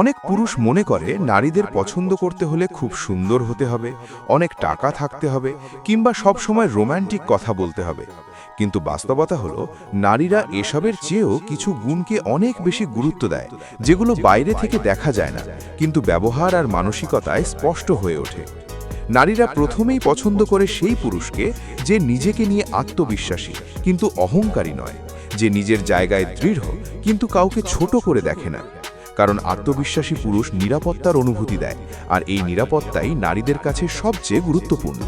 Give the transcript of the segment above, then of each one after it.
অনেক পুরুষ মনে করে নারীদের পছন্দ করতে হলে খুব সুন্দর হতে হবে, অনেক টাকা থাকতে হবে, কিংবা সব সময় রোম্যান্টিক কথা বলতে হবে। কিন্তু বাস্তবতা হলো, নারীরা এসবের চেয়েও কিছু গুণকে অনেক বেশি গুরুত্ব দেয়, যেগুলো বাইরে থেকে দেখা যায় না, কিন্তু ব্যবহার আর মানসিকতায় স্পষ্ট হয়ে ওঠে। নারীরা প্রথমেই পছন্দ করে সেই পুরুষকে যে নিজেকে নিয়ে আত্মবিশ্বাসী, কিন্তু অহংকারী নয়, যে নিজের জায়গায় দৃঢ়, কিন্তু কাউকে ছোট করে দেখে না। কারণ আত্মবিশ্বাসী পুরুষ নিরাপত্তার অনুভূতি দেয়, আর এই নিরাপত্তাই নারীদের কাছে সবচেয়ে গুরুত্বপূর্ণ।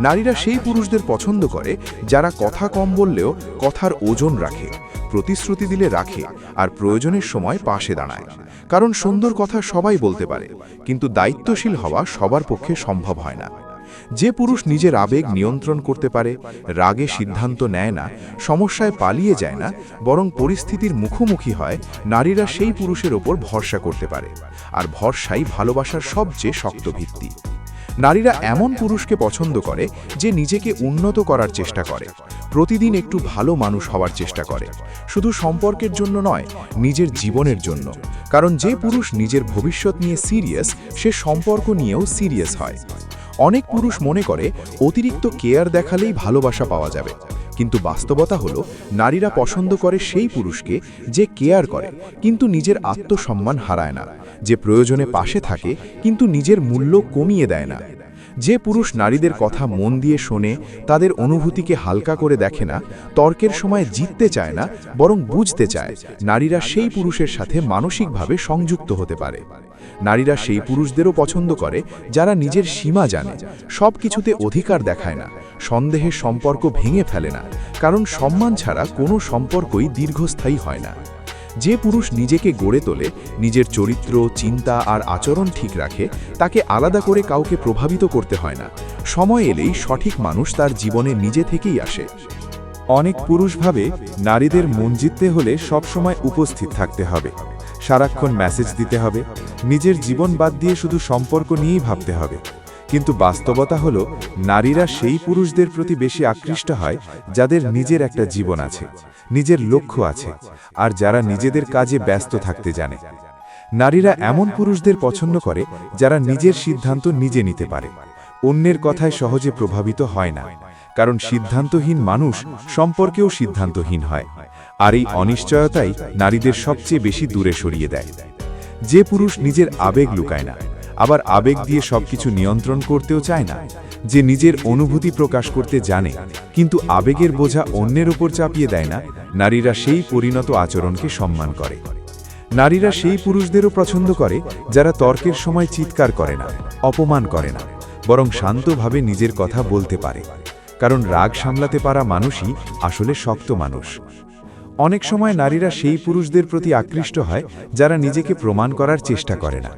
নারীরা সেই পুরুষদের পছন্দ করে, যারা কথা কম বললেও কথার ওজন রাখে, প্রতিশ্রুতি দিলে রাখে, আর প্রয়োজনের সময় পাশে দাঁড়ায়। কারণ সুন্দর কথা সবাই বলতে পারে, কিন্তু দায়িত্বশীল হওয়া সবার পক্ষে সম্ভব হয় না। যে পুরুষ নিজের আবেগ নিয়ন্ত্রণ করতে পারে, রাগে সিদ্ধান্ত নেয় না, সমস্যায় পালিয়ে যায় না, বরং পরিস্থিতির মুখোমুখি হয়, নারীরা সেই পুরুষের ওপর ভরসা করতে পারে। আর ভরসাই ভালোবাসার সবচেয়ে শক্ত ভিত্তি। নারীরা এমন পুরুষকে পছন্দ করে যে নিজেকে উন্নত করার চেষ্টা করে, প্রতিদিন একটু ভালো মানুষ হওয়ার চেষ্টা করে। শুধু সম্পর্কের জন্য নয়, নিজের জীবনের জন্য। কারণ যে পুরুষ নিজের ভবিষ্যৎ নিয়ে সিরিয়াস, সে সম্পর্ক নিয়েও সিরিয়াস হয়। অনেক পুরুষ মনে করে অতিরিক্ত কেয়ার দেখালেই ভালোবাসা পাওয়া যাবে। কিন্তু বাস্তবতা হলো, নারীরা পছন্দ করে সেই পুরুষকে যে কেয়ার করে, কিন্তু নিজের আত্মসম্মান হারায় না। যে প্রয়োজনে পাশে থাকে, কিন্তু নিজের মূল্য কমিয়ে দেয় না। যে পুরুষ নারীদের কথা মন দিয়ে শোনে, তাদের অনুভূতিকে হালকা করে দেখে না, তর্কের সময় জিততে চায় না, বরং বুঝতে চায়, নারীরা সেই পুরুষের সাথে মানসিকভাবে সংযুক্ত হতে পারে। নারীরা সেই পুরুষদেরও পছন্দ করে, যারা নিজের সীমা জানে, সব কিছুতে অধিকার দেখায় না, সন্দেহের সম্পর্ক ভেঙে ফেলে না, কারণ সম্মান ছাড়া কোনো সম্পর্কই দীর্ঘস্থায়ী হয় না। যে পুরুষ নিজেকে গড়ে তোলে, নিজের চরিত্র, চিন্তা আর আচরণ ঠিক রাখে, তাকে আলাদা করে কাউকে প্রভাবিত করতে হয় না। সময় এলেই সঠিক মানুষ তার জীবনে নিজে থেকেই আসে। অনেক পুরুষ ভাবে নারীদের মন জিততে হলে সবসময় উপস্থিত থাকতে হবে। সারাক্ষণ মেসেজ দিতে হবে। নিজের জীবন বাদ দিয়ে শুধু সম্পর্ক নিয়েই ভাবতে হবে। কিন্তু বাস্তবতা হলো, নারীরা সেই পুরুষদের প্রতি বেশি আকৃষ্ট হয়, যাদের নিজের একটা জীবন আছে, নিজের লক্ষ্য আছে, আর যারা নিজেদের কাজে ব্যস্ত থাকতে জানে। নারীরা এমন পুরুষদের পছন্দ করে, যারা নিজের সিদ্ধান্ত নিজে নিতে পারে। অন্যের কথায় সহজে প্রভাবিত হয় না, কারণ সিদ্ধান্তহীন মানুষ সম্পর্কেও সিদ্ধান্তহীন হয়, আর এই অনিশ্চয়তাই নারীদের সবচেয়ে বেশি দূরে সরিয়ে দেয়। যে পুরুষ নিজের আবেগ লুকায় না আবার আবেগ দিয়ে সবকিছু নিয়ন্ত্রণ করতেও চায় না, যে নিজের অনুভূতি প্রকাশ করতে জানে, কিন্তু আবেগের বোঝা অন্যের ওপর চাপিয়ে দেয় না, নারীরা সেই পরিণত আচরণকে সম্মান করে। নারীরা সেই পুরুষদেরও পছন্দ করে, যারা তর্কের সময় চিৎকার করে না, অপমান করে না, বরং শান্তভাবে নিজের কথা বলতে পারে। কারণ রাগ সামলাতে পারা মানুষই আসলে শক্ত মানুষ। অনেক সময় নারীরা সেই পুরুষদের প্রতি আকৃষ্ট হয়, যারা নিজেকে প্রমাণ করার চেষ্টা করে না।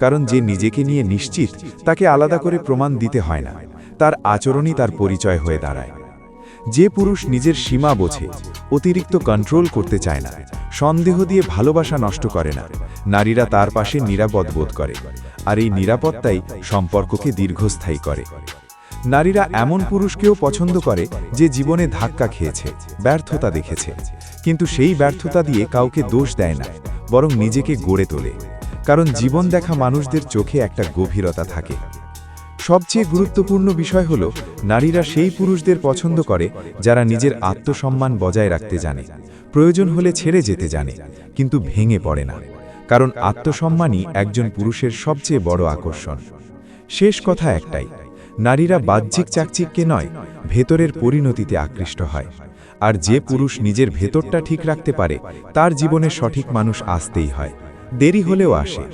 কারণ যে নিজেকে নিয়ে নিশ্চিত, তাকে আলাদা করে প্রমাণ দিতে হয় না। তার আচরণই তার পরিচয় হয়ে দাঁড়ায়। যে পুরুষ নিজের সীমা বোঝে, অতিরিক্ত কন্ট্রোল করতে চায় না, সন্দেহ দিয়ে ভালোবাসা নষ্ট করে না, নারীরা তার পাশে নিরাপদ বোধ করে, আর এই নিরাপত্তাই সম্পর্ককে দীর্ঘস্থায়ী করে। নারীরা এমন পুরুষকেও পছন্দ করে যে জীবনে ধাক্কা খেয়েছে, ব্যর্থতা দেখেছে, কিন্তু সেই ব্যর্থতা দিয়ে কাউকে দোষ দেয় না, বরং নিজেকে গড়ে তোলে। কারণ জীবন দেখা মানুষদের চোখে একটা গভীরতা থাকে। সবচেয়ে গুরুত্বপূর্ণ বিষয় হল, নারীরা সেই পুরুষদের পছন্দ করে যারা নিজের আত্মসম্মান বজায় রাখতে জানে। প্রয়োজন হলে ছেড়ে যেতে জানে, কিন্তু ভেঙে পড়ে না। কারণ আত্মসম্মানই একজন পুরুষের সবচেয়ে বড় আকর্ষণ। শেষ কথা একটাই, নারীরা বাহ্যিক চাকচিককে নয়, ভেতরের পরিণতিতে আকৃষ্ট হয়। আর যে পুরুষ নিজের ভেতরটা ঠিক রাখতে পারে, তার জীবনে সঠিক মানুষ আসতেই হয়। দেরি হলেও আসে।